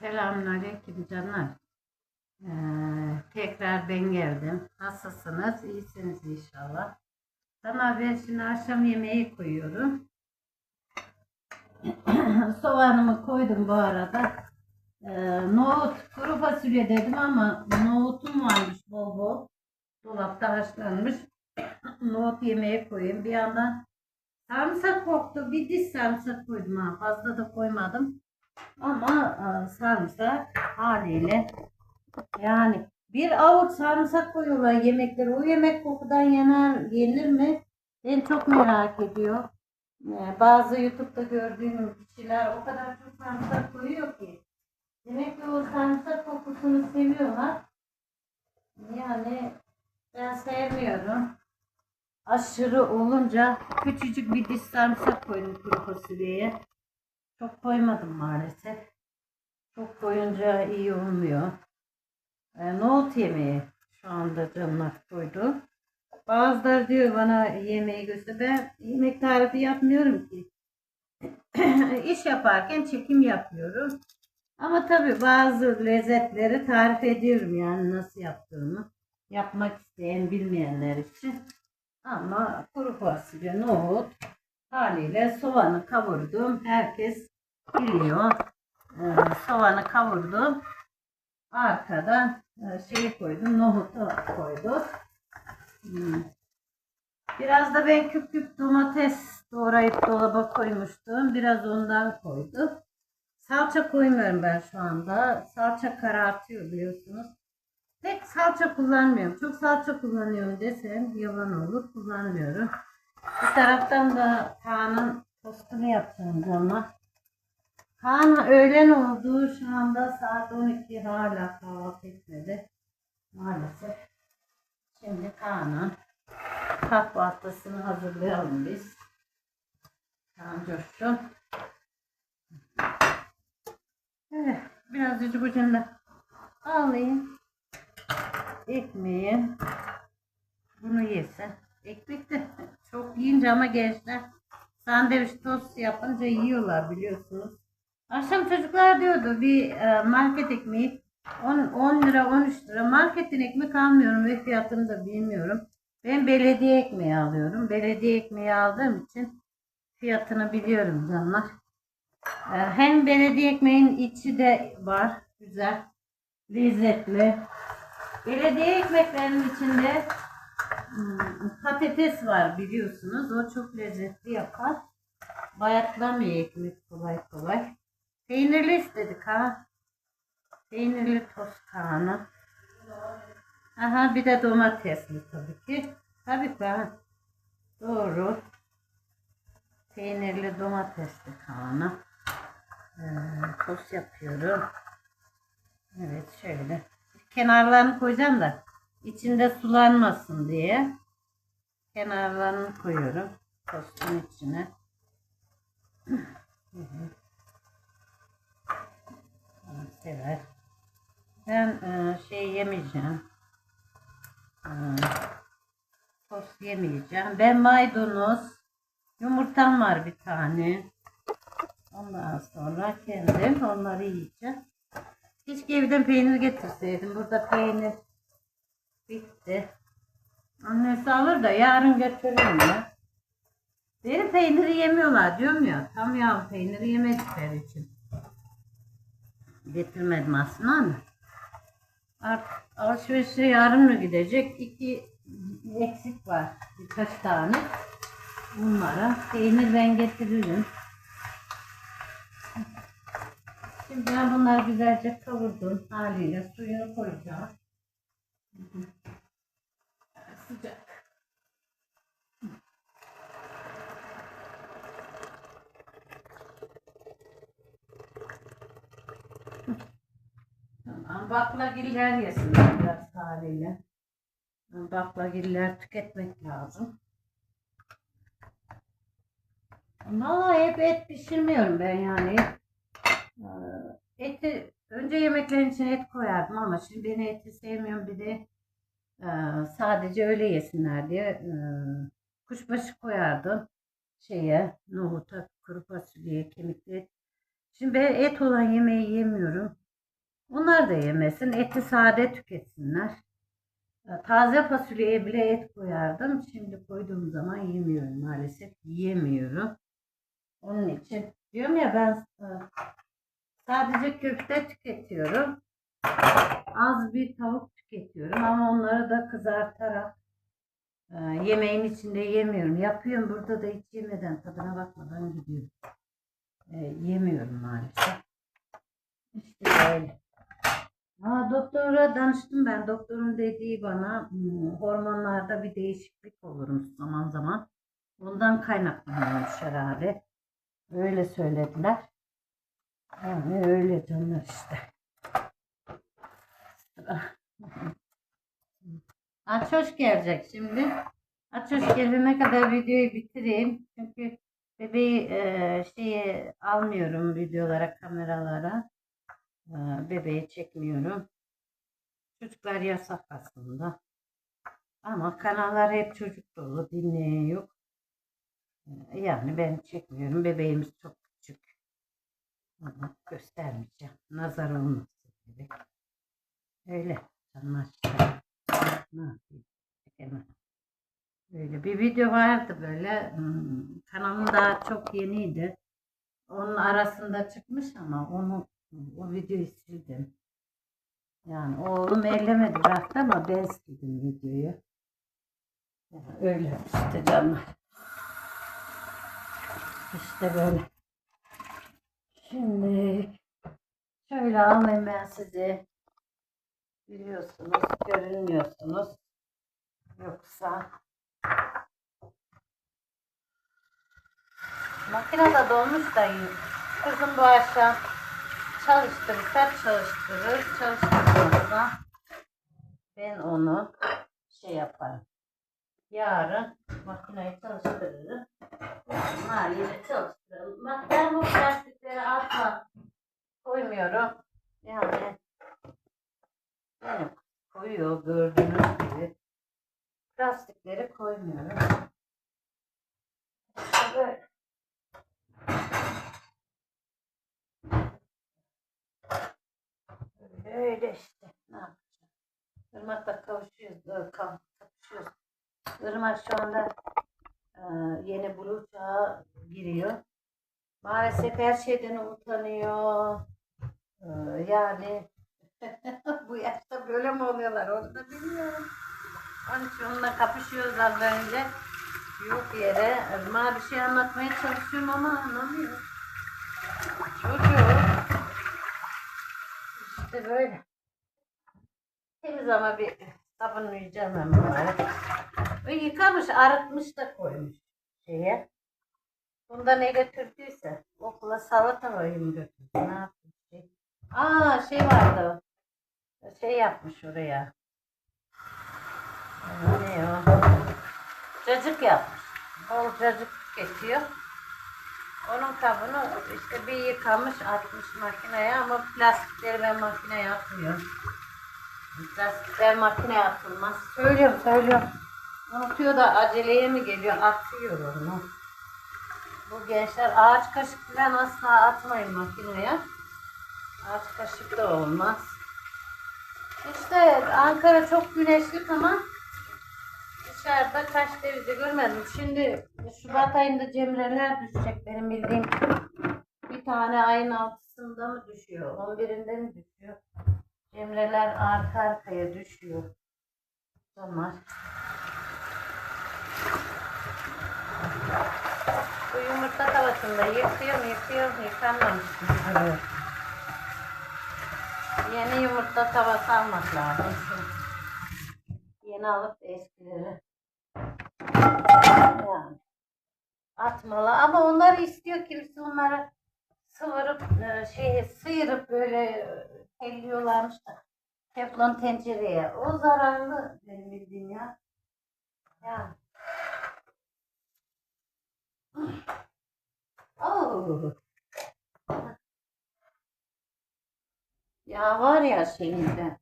Selamünaleyküm canlar. Ee, tekrar ben geldim. Nasılsınız? İyisiniz inşallah. Tamam ben şimdi akşam yemeği koyuyorum. Soğanımı koydum bu arada. Ee, nohut, kuru fasulye dedim ama nohutum varmış bol bol. Dolapta haşlanmış. Nohut yemeğe koyayım. Bir yandan sarımsak koktu. Bir diş sarımsak koydum ha. Fazla da koymadım. Ama e, sarımsak haliyle yani bir avuç sarımsak koyuyorlar yemeklere. O yemek kokudan yener, yenir mi? Ben çok merak ediyorum. E, Bazı YouTube'da gördüğüm kişiler o kadar çok sarımsak koyuyor ki. Demek ki o sarımsak kokusunu seviyorlar. Yani ben sevmiyorum. Aşırı olunca küçücük bir diş sarımsak koydum kuru fasulyeye. Çok koymadım maalesef. Çok koyunca iyi olmuyor. E, nohut yemeği şu anda canlar koydu. Bazıları diyor bana yemeği göster. Ben yemek tarifi yapmıyorum ki. İş yaparken çekim yapıyorum. Ama tabii bazı lezzetleri tarif ediyorum yani nasıl yaptığımı. Yapmak isteyen bilmeyenler için. Ama kuru fasulye, nohut, haliyle soğanı kavurdum. Herkes biliyor. Ee, soğanı kavurdum. Arkadan e, şeyi koydum. Nohutu koydum. Hmm. Biraz da ben küp küp domates doğrayıp dolaba koymuştum. Biraz ondan koydum. Salça koymuyorum ben şu anda. Salça karartıyor biliyorsunuz. Pek salça kullanmıyorum. Çok salça kullanıyorum desem yalan olur. Kullanmıyorum. Bir taraftan da Kaan'ın tostunu yapacağım canlar. Kaan öğlen oldu. Şu anda saat 12 hala kahvaltı etmedi. Maalesef. Şimdi Kaan'ın kahvaltısını hazırlayalım biz. Kaan coştu. Evet. Birazcık ucunda alayım. Ekmeği. Bunu yesin. Ekmek de çok yiyince ama gençler sandviç tost yapınca yiyorlar biliyorsunuz. Akşam çocuklar diyordu bir e, market ekmeği 10, 10 lira 13 lira. Marketin ekmek almıyorum ve fiyatını da bilmiyorum. Ben belediye ekmeği alıyorum. Belediye ekmeği aldığım için fiyatını biliyorum canlar. E, Hem belediye ekmeğin içi de var. Güzel. Lezzetli. Belediye ekmeklerinin içinde Hmm, patates var biliyorsunuz. O çok lezzetli yapar. Bayatlamıyor ekmek kolay kolay. Peynirli istedik ha. Peynirli tost. Aha bir de domatesli tabii ki. Tabii ki ha. Doğru. Peynirli domatesli Kaan'a. Ee, tost yapıyorum. Evet şöyle. Kenarlarını koyacağım da içinde sulanmasın diye kenarlarını koyuyorum tostun içine. Onu Sever. Ben e, şey yemeyeceğim. E, tost yemeyeceğim. Ben maydanoz, yumurtam var bir tane. Ondan sonra kendim onları yiyeceğim. Keşke evden peynir getirseydim. Burada peynir bitti. Annesi alır da yarın götürürüm ya. Deri peyniri yemiyorlar diyorum ya. Tam yağ peyniri yemedikleri için. Getirmedim aslında ama. Artık alışverişe yarın mı gidecek? İki eksik var. Birkaç tane. Bunlara peynir ben getiririm. Şimdi ben bunları güzelce kavurdum haliyle suyunu koyacağım. Sıcak. Tamam, baklagiller yesinler biraz haliyle. Baklagiller tüketmek lazım. Vallahi hep et pişirmiyorum ben yani. Ee, Eti önce yemeklerin içine et koyardım ama şimdi ben eti sevmiyorum bir de e, sadece öyle yesinler diye e, kuşbaşı koyardım şeye nohuta kuru fasulyeye kemikli et. Şimdi ben et olan yemeği yemiyorum. Onlar da yemesin. Eti sade tüketsinler. E, Taze fasulyeye bile et koyardım. Şimdi koyduğum zaman yemiyorum maalesef. Yiyemiyorum. Onun için diyorum ya ben e, sadece köfte tüketiyorum. Az bir tavuk tüketiyorum ama onları da kızartarak e, yemeğin içinde yemiyorum. Yapıyorum burada da hiç yemeden tadına bakmadan gidiyorum. Yemiyorum maalesef. İşte böyle. Aa, doktora danıştım ben. Doktorun dediği bana hmm, hormonlarda bir değişiklik olurmuş zaman zaman. Bundan kaynaklanıyormuş herhalde. Öyle söylediler. Yani öyle canlar işte. Açoş gelecek şimdi. Açoş gelene kadar videoyu bitireyim. Çünkü bebeği e, şeyi almıyorum videolara, kameralara. E, bebeği çekmiyorum. Çocuklar yasak aslında. Ama kanallar hep çocuk dolu, dinleyen yok. E, Yani ben çekmiyorum. Bebeğimiz çok küçük. Ama göstermeyeceğim. Nazar olmasın bebek. Öyle. Çekemem. Böyle bir video vardı böyle. hmm, Kanalım daha çok yeniydi. Onun arasında çıkmış ama onu o videoyu sildim. Yani oğlum ellemedi bıraktı ama ben sildim videoyu. Yani öyle işte canlar. İşte böyle. Şimdi şöyle alayım ben sizi. Biliyorsunuz, görünmüyorsunuz. Yoksa makinede dolmuş da iyi. Kızım bu akşam çalıştırır, hep çalıştırır. Çalıştırmazsa ben onu şey yaparım. Yarın makineyi çalıştırırım. Haliyle çalıştıralım. Bak ben bu plastikleri asla koymuyorum. Yani benim koyuyor gördüğünüz gibi. Plastikleri koymuyorum. İşte böyle. Öyle işte. Ne yapacağım? Irmak'la kavuşuyoruz. ö, kav- Kapışıyoruz. Irmak şu anda e, yeni blue çağa giriyor. Maalesef her şeyden utanıyor. Yani bu yaşta böyle mi oluyorlar onu da bilmiyorum. Onun için onunla kapışıyoruz az önce. Yok yere. Irmak'a bir şey anlatmaya çalışıyorum ama anlamıyor. Çocuğu. İşte böyle. Temiz ama bir sabunlayacağım bunları. Ve yıkamış, arıtmış da koymuş şeye. Bunda ne götürdüyse okula salata koyayım götürdü. Ne yapayım? Şey. Aa şey vardı. Şey yapmış oraya. Aa, Ne o? Cacık yapmış. Bol cacık tüketiyor. Onun kabını işte bir yıkamış atmış makineye ama plastikleri ben makineye atmıyorum. Plastikler makineye atılmaz. Söylüyorum söylüyorum. Unutuyor da aceleye mi geliyor? Atıyor onu. Bu gençler ağaç kaşık falan asla atmayın makineye. Ağaç kaşık da olmaz. İşte Ankara çok güneşli ama dışarıda kaç derece görmedim. Şimdi Şubat ayında cemreler düşecek benim bildiğim. Bir tane ayın altısında mı düşüyor? 11'inde mi düşüyor? Cemreler arka arkaya düşüyor. Onlar. Bu yumurta tavasında yıkıyorum, yıkıyorum, yıkanmamış. Evet. Yeni yumurta tavası almak lazım. Yeni alıp eskileri. Atmalı ama onları istiyor kimisi onları sıvırıp e, şey sıyırıp böyle telliyorlarmış da teflon tencereye. O zararlı benim bildiğim ya. Ya. Oh. Ya var ya şeyinde.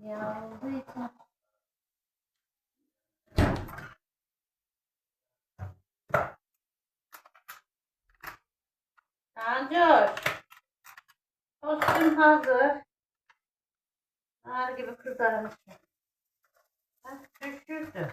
Ya olduğu için. Tanju. Tostum hazır. Nar gibi kızarmış. Bak düşürdü.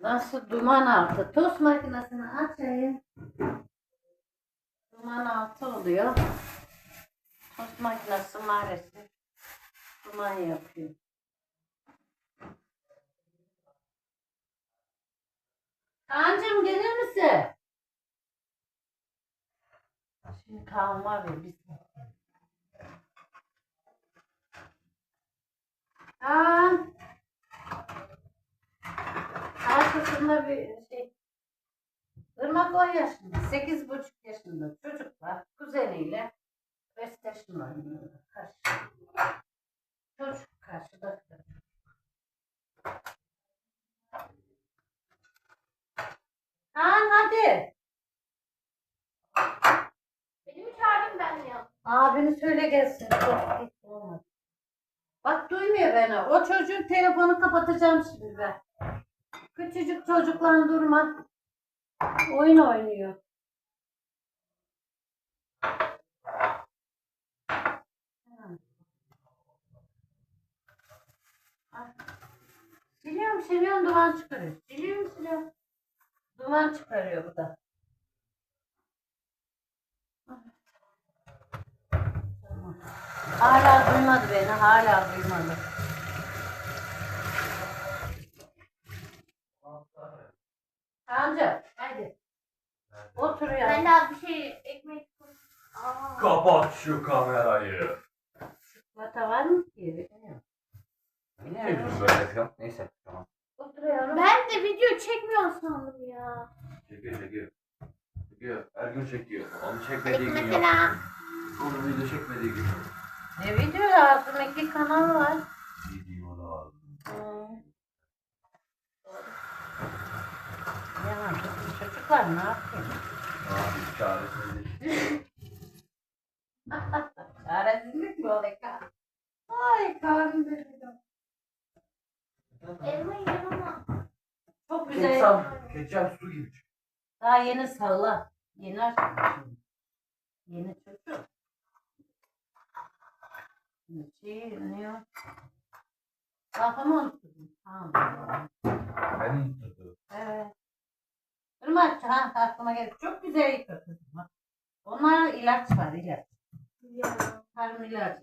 Nasıl duman altı? Tost makinesini açayım. Duman altı oluyor. Tost makinesi maalesef duman yapıyor. Kaan'cığım gelir misin? Şimdi Kaan var ya biz. Kaan. Arkasında bir. Irmak 10 yaşında, sekiz buçuk yaşında çocuklar kuzeniyle PlayStation oynuyorlar. Karşı. Çocuk karşıda. Kaan hadi. Beni mi çağırdın ben yaptım? Abini söyle gelsin. Çok geç olmadı. Bak duymuyor beni. O çocuğun telefonu kapatacağım şimdi ben. Küçücük çocukla durma. Oyun oynuyor. Siliyorum siliyorum duman çıkarıyor. Siliyorum siliyorum. Duman çıkarıyor bu da. Hala duymadı beni. Hala duymadı. Kancı hadi. Oturuyor. Ben daha bir şey ekmek Aa. Kapat şu kamerayı. Çikolata var mı ki? Ne yapıyorsun böyle yapıyorum? Neyse tamam. Oturuyorum. Ben de video çekmiyor sandım ya. Çekiyor çekiyor. Çekiyor. Her gün çekiyor. Onu çekmediği gün yok. Mesela Onu video çekmediği gün yok. Ne video lazım? İki kanal var. Video lazım. Hmm. Bu çocuklar ne yapıyor? Abi çaresizlik. Çaresizlik mi kan? Ay karnım benim. elma ama. Çok güzel. Ketçap, ketçap su gibi. Daha yeni salla. Yeni açmışım. Yeni çocuk. Şey, ne o? Kafamı unuttum. Tamam. Benim tutu. Evet. Irmak, ha aklıma geldi. Çok güzel yıkadın. Bak. Onlar ilaç var, ilaç. Ya. Tarım ilacı.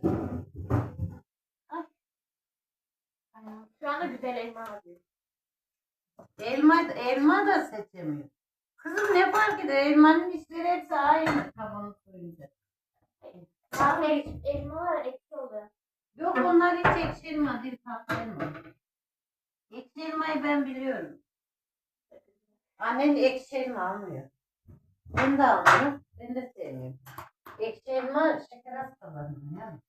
Ay. Ay. Şu anda güzel elma alıyor. Elma, elma da seçemiyor. Kızım ne fark eder? Elmanın işleri hepsi aynı kabuğunu soyunca. Bazı el- elmalar ekşi oluyor. Yok onlar hiç ekşi elma değil, tatlı elma. Ekşi elmayı ben biliyorum. Annen ekşi elma almıyor. Ben de almıyorum. Ben de sevmiyorum. Ekşi elma şeker hastalarına ya.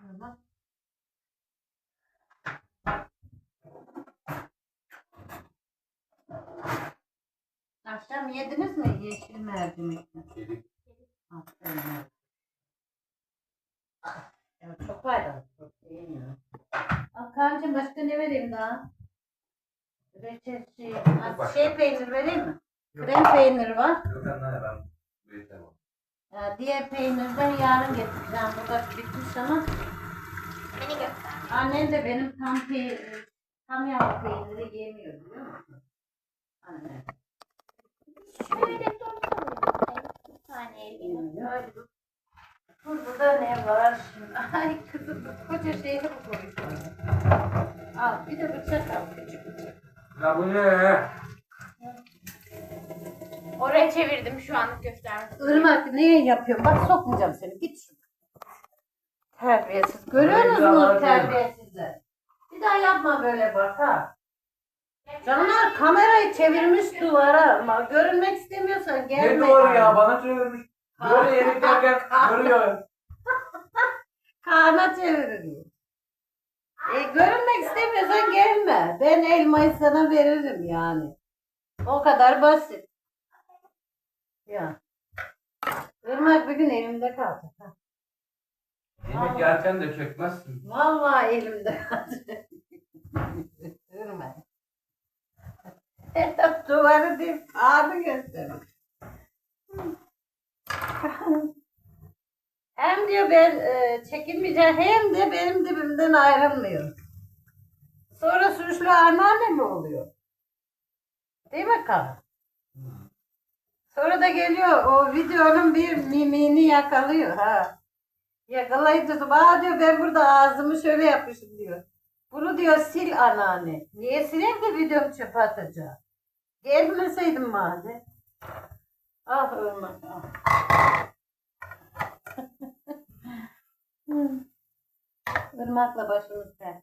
Bak. Akşam yediniz mi yeşil mercimekle? Yedik. Aferin. Ya çok faydalı. Çok iyi ya. Akancığım başka ne vereyim daha? Reçel şey, az şey peynir vereyim mi? Yok. Krem peynir var. Yok anne ben bana. Ya diğer peynirden yarın getireceğim. Burada bitmiş ama Beni göster. annen de benim tam peynir, tam yağlı peyniri yemiyor biliyor musun? Anne. Şöyle tutsana. Bir saniye elini. Yemiyor. Böyle dur. Burada ne var şimdi? Ay kızım koca şeyi mi bana? Al bir de bıçak al küçük bıçak. Ya bu ne? Oraya çevirdim şu an göstermek. Irmak neye yapıyorsun? Bak sokmayacağım seni. Git şuradan. Terbiyesiz. Görüyor Orayı musunuz daha terbiyesizler? Bir daha yapma böyle bak ha. Canlar kamerayı çevirmiş duvara ama görünmek istemiyorsan gelme. Ne duvarı ya bana çevirmiş. Böyle yemek yerken görüyor. Kaan'a çeviriyor. E, görünmek istemiyorsan gelme. Ben elmayı sana veririm yani. O kadar basit. Ya. Irmak bir gün elimde kaldı. Ha. Yemek yerken de çekmezsin. Vallahi elimde. Durma. Hep duvarı deyip ağrı gösteriyor. Ben e, çekinmeyeceğim hem de benim dibimden ayrılmıyor. Sonra suçlu anneanne mi oluyor? Değil mi Kaan? Sonra da geliyor o videonun bir mimini yakalıyor ha. Yakalayınca da "Aa," diyor ben burada ağzımı şöyle yapmışım diyor. Bunu diyor sil anneanne. Niye sileyim ki videomu çöpe atacağım? Gelmeseydim madem. Ah Irmak ah. Irmak'la başımız dert.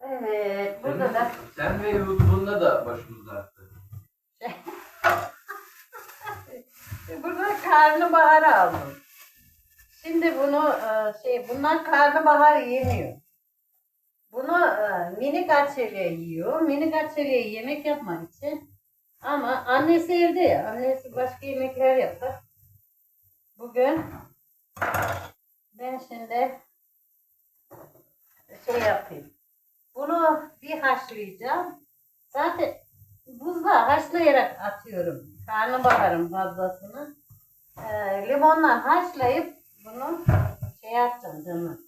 Evet, burada da Sen ve YouTube'unda da başımız dertte. Burada karnabahar aldım. Şimdi bunu e, şey bunlar karnabahar yemiyor. Bunu e, minik açelye yiyor. Minik açelye yemek yapmak için. Ama annesi evde ya. Annesi başka yemekler yapar. Bugün ben şimdi şey yapayım. Bunu bir haşlayacağım. Zaten buzluğa haşlayarak atıyorum. Karnabaharın fazlasını. Ee, limonla haşlayıp bunu şey yapacağım canım.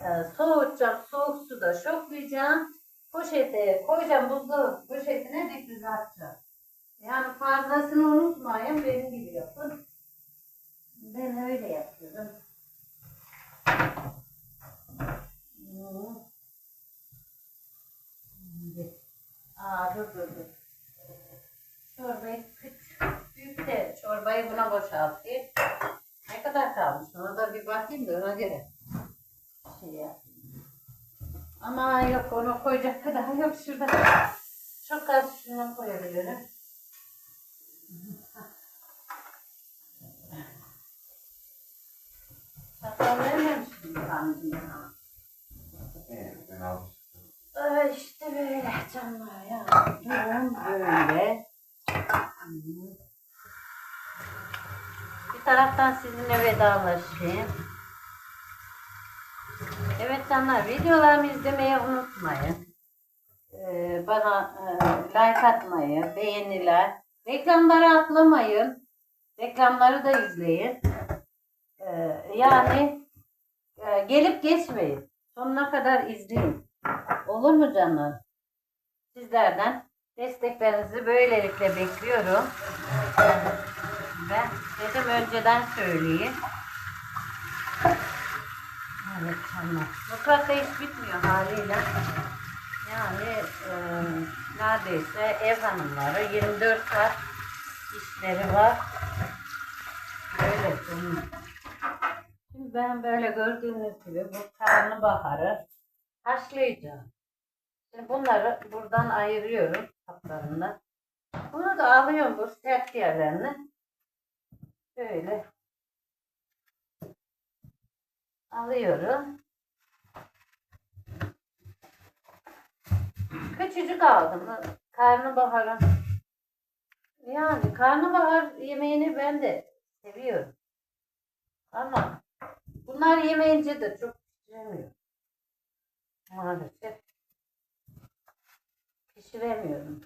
Ee, soğutacağım. Soğuk suda şoklayacağım. Poşete koyacağım buzdolabı poşetine dikdüz atacağım. Yani fazlasını unutmayın. Benim gibi yapın. Ben öyle yapıyorum. Şimdi- Aa dur dur dur. Çorbayı küçük, büyük de çorbayı buna boşaltayım. Ne kadar kalmış ona da bir bakayım da ona göre şey. Ama yok onu koyacak kadar yok şurada. Çok az şunu koyabilirim. Çatal vermemiştim kandım. Evet, ben almıştım. Ay işte böyle canlar ya. Durum böyle. Bir taraftan sizinle vedalaşayım. Evet canlar videolarımı izlemeyi unutmayın. Ee, bana e, like atmayı, beğeniler. Reklamları atlamayın. Reklamları da izleyin. Ee, yani e, gelip geçmeyin. Sonuna kadar izleyin. Olur mu canım? Sizlerden desteklerinizi böylelikle bekliyorum. Ben dedim önceden söyleyeyim. Evet canım. Mutfakta hiç bitmiyor haliyle. Yani e, neredeyse ev hanımları 24 saat işleri var. Böyle ben böyle gördüğünüz gibi bu karnabaharı haşlayacağım. Şimdi bunları buradan ayırıyorum kaplarından. Bunu da alıyorum bu sert yerlerini. Böyle alıyorum. Küçücük aldım. Karnabaharı. Yani karnabahar yemeğini ben de seviyorum. Ama bunlar yemeyince de çok pişiremiyor. Maalesef pişiremiyorum.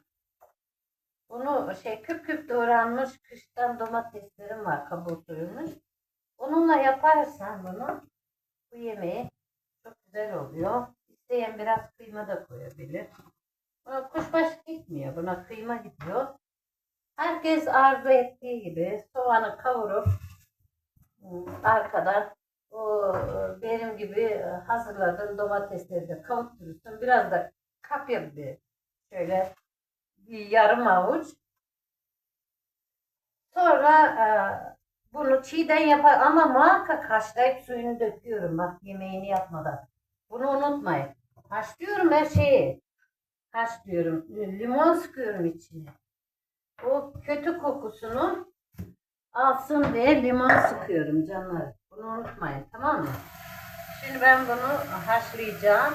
Bunu şey küp küp doğranmış kıştan domateslerim var kabuğu soyulmuş. Onunla yaparsan bunu bu yemeği çok güzel oluyor. İsteyen biraz kıyma da koyabilir. Buna kuşbaşı gitmiyor. Buna kıyma gidiyor. Herkes arzu ettiği gibi soğanı kavurup ıı, arkadan o e, benim gibi e, hazırladığım domatesleri de kavurtursun. Biraz da kapya biber. Şöyle bir yarım avuç. Sonra e, bunu çiğden yapar ama muhakkak haşlayıp suyunu döküyorum bak yemeğini yapmadan. Bunu unutmayın. Haşlıyorum her şeyi. Haşlıyorum. Limon sıkıyorum içine. O kötü kokusunu alsın diye limon sıkıyorum canlar. Bunu unutmayın tamam mı? Şimdi ben bunu haşlayacağım.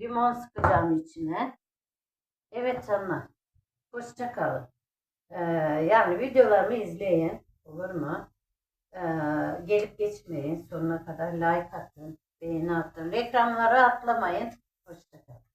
Limon sıkacağım içine. Evet canlar. Hoşça kalın. Ee, yani videolarımı izleyin. Olur mu? Ee, gelip geçmeyin. Sonuna kadar like atın, beğeni atın. Reklamları atlamayın. Hoşçakalın.